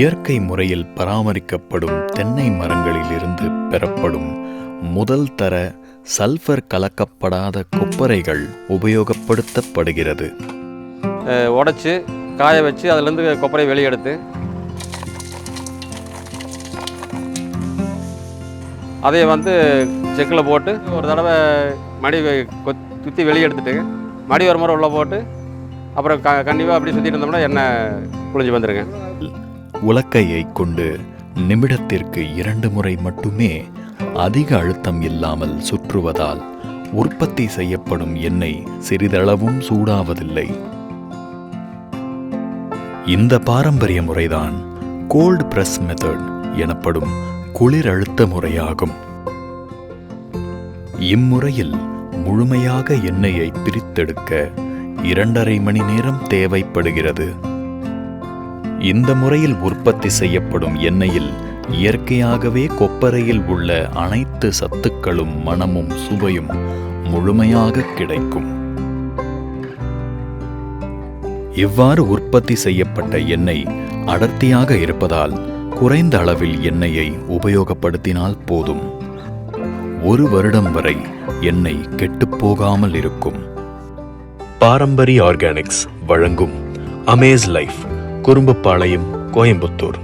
இயற்கை முறையில் பராமரிக்கப்படும் தென்னை மரங்களிலிருந்து பெறப்படும் முதல் தர சல்ஃபர் கலக்கப்படாத கொப்பரைகள் உபயோகப்படுத்தப்படுகிறது. உடச்சி காய வச்சு அதுலேருந்து கொப்பரை வெளியெடுத்து அதை வந்து செக்கில் போட்டு ஒரு தடவை மடி கொத் சுற்றி வெளியே மடி ஒரு முறை உள்ளே போட்டு அப்புறம் க கண்டிப்பாக அப்படி சுற்றிட்டு இருந்தோம்னா எண்ணெய் குளிஞ்சு வந்துருங்க. உலக்கையை கொண்டு நிமிடத்திற்கு இரண்டு முறை மட்டுமே அதிக அழுத்தம் இல்லாமல் சுற்றுவதால் உற்பத்தி செய்யப்படும் எண்ணெய் சிறிதளவும் சூடாவதில்லை. இந்த பாரம்பரிய முறைதான் கோல்ட் பிரஸ் மெத்தட் எனப்படும் குளிர் அழுத்த முறையாகும். இம்முறையில் முழுமையாக எண்ணெயை பிரித்தெடுக்க இரண்டரை மணி நேரம் தேவைப்படுகிறது. இந்த முறையில் உற்பத்தி செய்யப்படும் எண்ணெயில் இயற்கையாகவே கொப்பரையில் உள்ள அனைத்து சத்துக்களும் மணமும் சுவையும் முழுமையாக கிடைக்கும். இவ்வாறு உற்பத்தி செய்யப்பட்ட எண்ணெய் அடர்த்தியாக இருப்பதால் குறைந்த அளவில் எண்ணெயை உபயோகப்படுத்தினால் போதும். ஒரு வருடம் வரை எண்ணெய் கெட்டுப்போகாமல் இருக்கும். பாரம்பரிய ஆர்கானிக்ஸ் வழங்கும் அமேஸ் லைஃப் குறும்புப்பாளையம் கோயம்புத்தூர்.